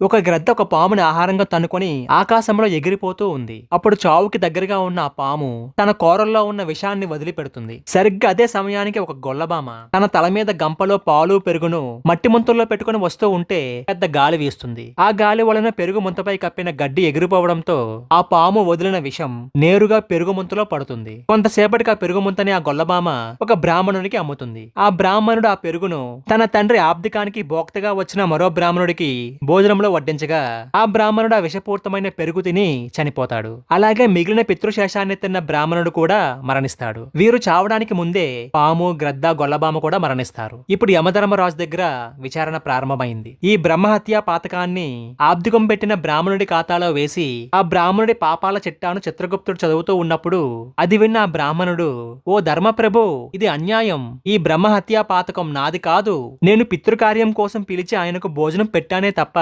ఒక గ్రద్ద ఒక పాముని ఆహారంగా తన్నుకొని ఆకాశంలో ఎగిరిపోతూ ఉంది. అప్పుడు చావుకి దగ్గరగా ఉన్న ఆ పాము తన కోరల్లో ఉన్న విషాన్ని వదిలిపెడుతుంది. సరిగ్గా అదే సమయానికి ఒక గొల్లబామ తన తల మీద గంపలో పాలు పెరుగును మట్టి ముంతల్లో పెట్టుకుని వస్తూ ఉంటే పెద్ద గాలి వీస్తుంది. ఆ గాలి వలన పెరుగు ముంతపై కప్పిన గడ్డి ఎగిరిపోవడంతో ఆ పాము వదిలిన విషం నేరుగా పెరుగు ముంతలో పడుతుంది. కొంతసేపటికి ఆ పెరుగు ముంతని ఆ గొల్లబామ ఒక బ్రాహ్మణునికి అమ్ముతుంది. ఆ బ్రాహ్మణుడు ఆ పెరుగును తన తండ్రి ఆబ్దికానికి భోక్తగా వచ్చిన మరో బ్రాహ్మణుడికి భోజనంలో వడ్డించగా ఆ బ్రాహ్మణుడు ఆ విషపూరితమైన పెరుగు తిని చనిపోతాడు. అలాగే మిగిలిన పితృశేషాన్ని తిన్న బ్రాహ్మణుడు కూడా మరణిస్తాడు. వీరు చావడానికి ముందే పాము గ్రద్ద గొల్లబామ కూడా మరణిస్తారు. ఇప్పుడు యమధర్మరాజు దగ్గర విచారణ ప్రారంభమైంది. ఈ బ్రహ్మహత్య పాతకాన్ని ఆబ్దికం పెట్టిన బ్రాహ్మణుడి ఖాతాలో వేసి ఆ బ్రాహ్మణుడి పాపాల చిట్టాను చిత్రగుప్తుడు చదువుతూ ఉన్నప్పుడు అది విన్న ఆ బ్రాహ్మణుడు ఓ ధర్మప్రభు ఇది అన్యాయం. ఈ బ్రహ్మహత్యా పాతకం నాది కాదు. నేను పితృకార్యం కోసం పిలిచి ఆయనకు భోజనం పెట్టానే తప్ప